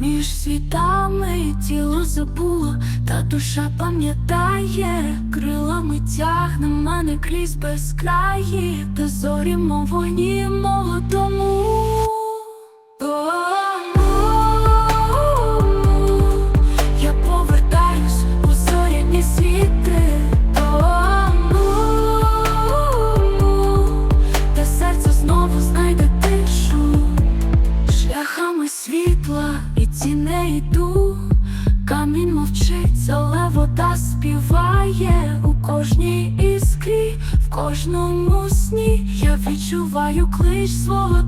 Між світами тіло забуло, та душа пам'ятає, крилами тягне мене крізь безкраї, та зорі мов вогні молодому. Я кожній іскрі, в кожному сні. Я відчуваю клич свого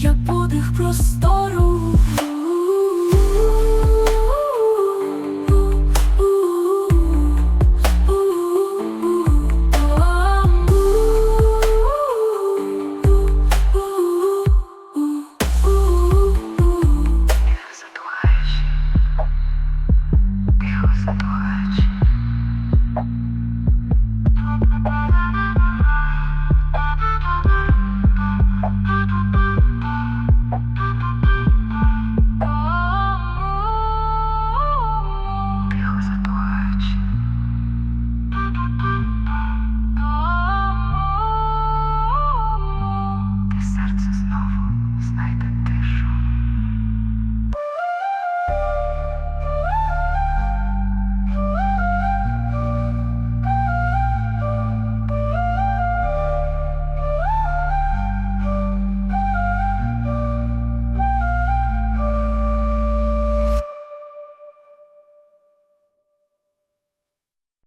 Я подих простору.